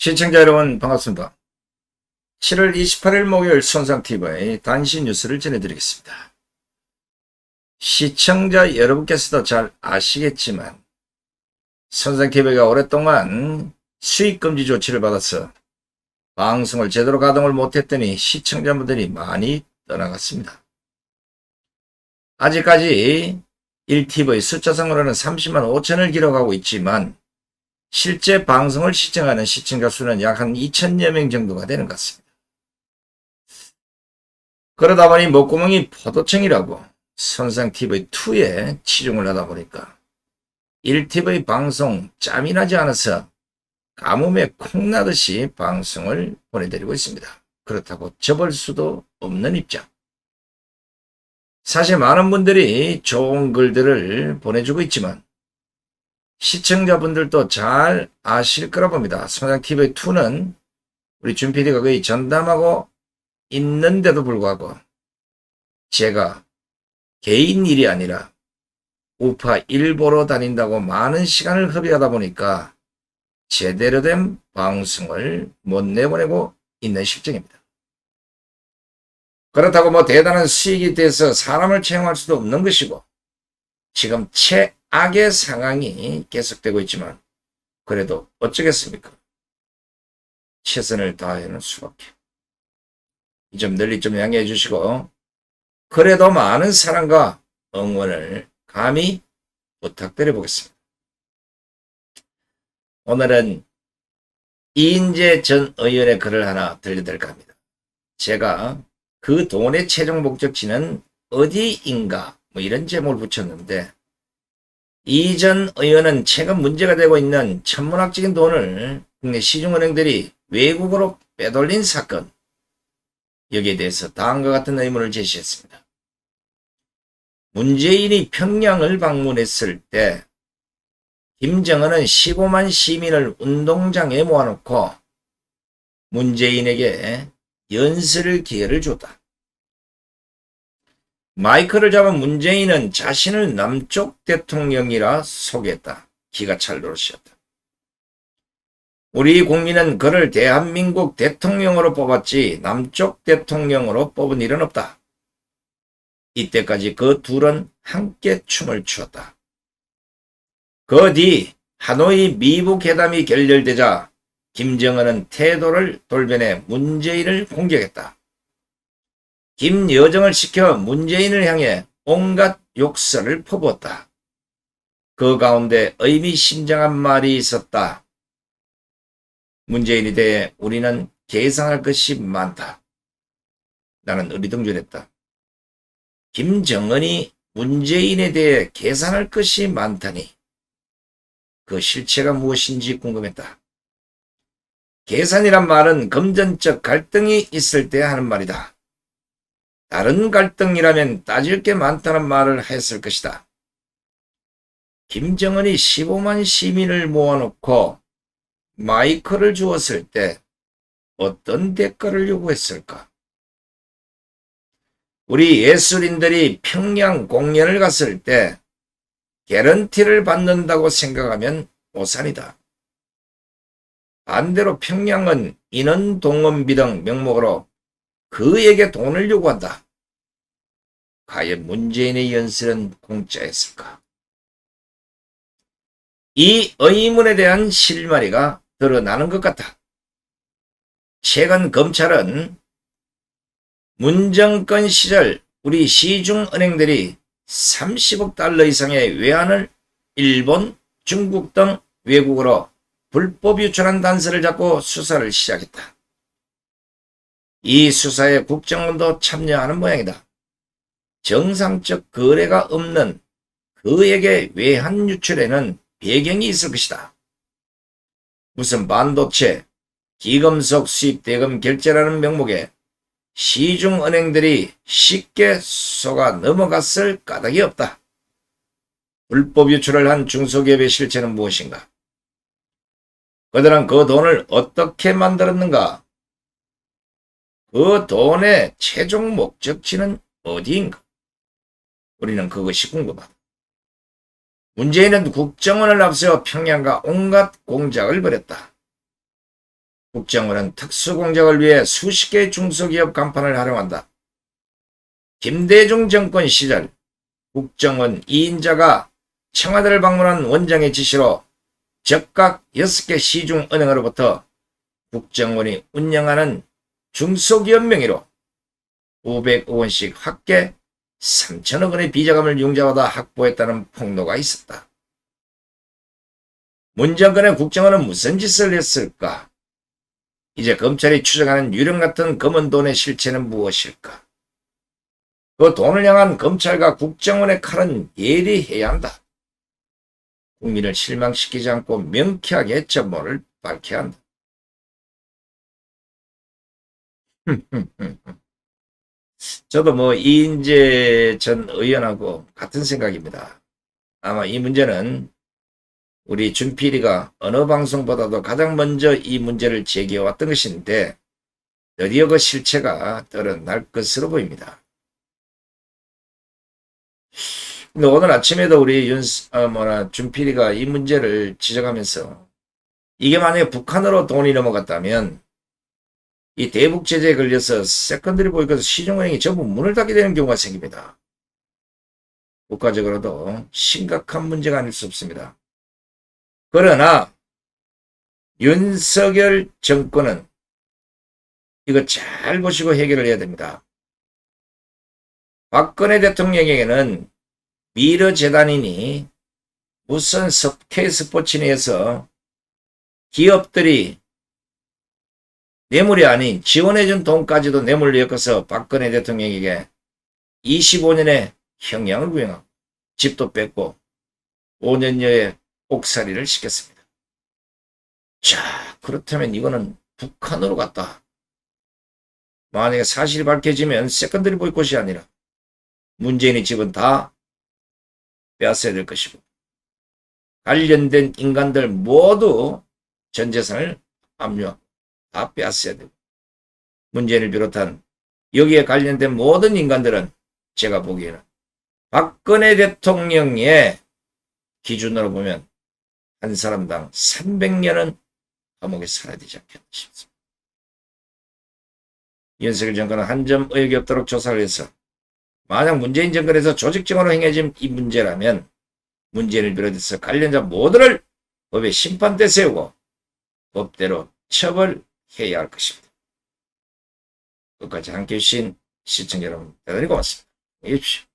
시청자 여러분 반갑습니다. 7월 28일 목요일 손상TV의 단신 뉴스를 전해드리겠습니다. 시청자 여러분께서도 잘 아시겠지만 손상TV가 오랫동안 수익금지 조치를 받아서 방송을 제대로 가동을 못했더니 시청자분들이 많이 떠나갔습니다. 아직까지 1TV 숫자상으로는 30만 5천을 기록하고 있지만 실제 방송을 시청하는 시청자 수는 약 한 2천여 명 정도가 되는 것 같습니다. 그러다 보니 목구멍이 포도청이라고 선상TV2에 치중을 하다 보니까 1TV 방송 짬이 나지 않아서 가뭄에 콩나듯이 방송을 보내드리고 있습니다. 그렇다고 접을 수도 없는 입장. 사실 많은 분들이 좋은 글들을 보내주고 있지만 시청자분들도 잘 아실 거라 봅니다. 소장TV2는 우리 준 PD가 거의 전담하고 있는데도 불구하고 제가 개인 일이 아니라 우파 일보러 다닌다고 많은 시간을 허비하다 보니까 제대로 된 방송을 못 내보내고 있는 실정입니다. 그렇다고 뭐 대단한 수익이 돼서 사람을 채용할 수도 없는 것이고 지금 최악의 상황이 계속되고 있지만 그래도 어쩌겠습니까? 최선을 다하는 수밖에. 이 점 널리 좀 양해해 주시고 그래도 많은 사랑과 응원을 감히 부탁드려 보겠습니다. 오늘은 이인재 전 의원의 글을 하나 들려드릴까 합니다. 제가 그 돈의 최종 목적지는 어디인가 뭐 이런 제목을 붙였는데 이전 의원은 최근 문제가 되고 있는 천문학적인 돈을 국내 시중은행들이 외국으로 빼돌린 사건 여기에 대해서 다음과 같은 의문을 제시했습니다. 문재인이 평양을 방문했을 때 김정은은 15만 시민을 운동장에 모아놓고 문재인에게 연설을 기회를 줬다. 마이크를 잡은 문재인은 자신을 남쪽 대통령이라 소개했다. 기가 찰 노릇이었다. 우리 국민은 그를 대한민국 대통령으로 뽑았지 남쪽 대통령으로 뽑은 일은 없다. 이때까지 그 둘은 함께 춤을 추었다. 그 뒤 하노이 미북 회담이 결렬되자 김정은은 태도를 돌변해 문재인을 공격했다. 김여정을 시켜 문재인을 향해 온갖 욕설을 퍼부었다. 그 가운데 의미심장한 말이 있었다. 문재인에 대해 우리는 계산할 것이 많다. 나는 의리등전했다. 김정은이 문재인에 대해 계산할 것이 많다니 그 실체가 무엇인지 궁금했다. 계산이란 말은 금전적 갈등이 있을 때 하는 말이다. 다른 갈등이라면 따질 게 많다는 말을 했을 것이다. 김정은이 15만 시민을 모아놓고 마이크를 주었을 때 어떤 대가를 요구했을까? 우리 예술인들이 평양 공연을 갔을 때 개런티를 받는다고 생각하면 오산이다. 반대로 평양은 인원 동원비 등 명목으로 그에게 돈을 요구한다. 과연 문재인의 연설은 공짜였을까? 이 의문에 대한 실마리가 드러나는 것 같다. 최근 검찰은 문정권 시절 우리 시중은행들이 30억 달러 이상의 외환을 일본, 중국 등 외국으로 불법 유출한 단서를 잡고 수사를 시작했다. 이 수사에 국정원도 참여하는 모양이다. 정상적 거래가 없는 그에게 외환 유출에는 배경이 있을 것이다. 무슨 반도체, 기금속 수입 대금 결제라는 명목에 시중은행들이 쉽게 속아 넘어갔을 까닭이 없다. 불법 유출을 한 중소기업의 실체는 무엇인가? 그들은 그 돈을 어떻게 만들었는가? 그 돈의 최종 목적지는 어디인가? 우리는 그것이 궁금하다. 문재인은 국정원을 앞세워 평양과 온갖 공작을 벌였다. 국정원은 특수공작을 위해 수십 개의 중소기업 간판을 활용한다. 김대중 정권 시절 국정원 2인자가 청와대를 방문한 원장의 지시로 적각 6개 시중은행으로부터 국정원이 운영하는 중소기업 명의로 500억 원씩 합계 3천억 원의 비자금을 융자받아 확보했다는 폭로가 있었다. 문 정권의 국정원은 무슨 짓을 했을까? 이제 검찰이 추정하는 유령 같은 검은 돈의 실체는 무엇일까? 그 돈을 향한 검찰과 국정원의 칼은 예리해야 한다. 국민을 실망시키지 않고 명쾌하게 전모를 밝혀야 한다. 저도 뭐 이인재 전 의원하고 같은 생각입니다. 아마 이 문제는 우리 준필이가 어느 방송보다도 가장 먼저 이 문제를 제기해왔던 것인데 드디어 그 실체가 드러날 것으로 보입니다. 근데 오늘 아침에도 우리 윤, 어, 뭐나, 준필이가 이 문제를 지적하면서 이게 만약에 북한으로 돈이 넘어갔다면 이 대북 제재에 걸려서 세컨드리 보이콧 시중은행이 전부 문을 닫게 되는 경우가 생깁니다. 국가적으로도 심각한 문제가 아닐 수 없습니다. 그러나 윤석열 정권은 이거 잘 보시고 해결을 해야 됩니다. 박근혜 대통령에게는 미르 재단이니 무슨 K 스포츠니에서 기업들이 뇌물이 아닌 지원해준 돈까지도 뇌물로 엮어서 박근혜 대통령에게 25년의 형량을 구형하고 집도 뺏고 5년여의 옥살이를 시켰습니다. 자, 그렇다면 이거는 북한으로 갔다. 만약에 사실이 밝혀지면 세컨드리 보이콧이 아니라 문재인의 집은 다 빼앗아야 될 것이고 관련된 인간들 모두 전 재산을 압류하고 다 빼앗아야 되고 문재인을 비롯한 여기에 관련된 모든 인간들은 제가 보기에는 박근혜 대통령의 기준으로 보면 한 사람당 300년은 감옥에 살아야 되지 않겠나 싶습니다. 윤석열 정권은 한 점 의혹이 없도록 조사를 해서 만약 문재인 정권에서 조직적으로 행해진 이 문제라면 문재인을 비롯해서 관련자 모두를 법의 심판대 세우고 법대로 처벌 해야 할 것입니다. 끝까지 함께 해 주신 시청자 여러분 대단히 고맙습니다. 안녕히 계십시오.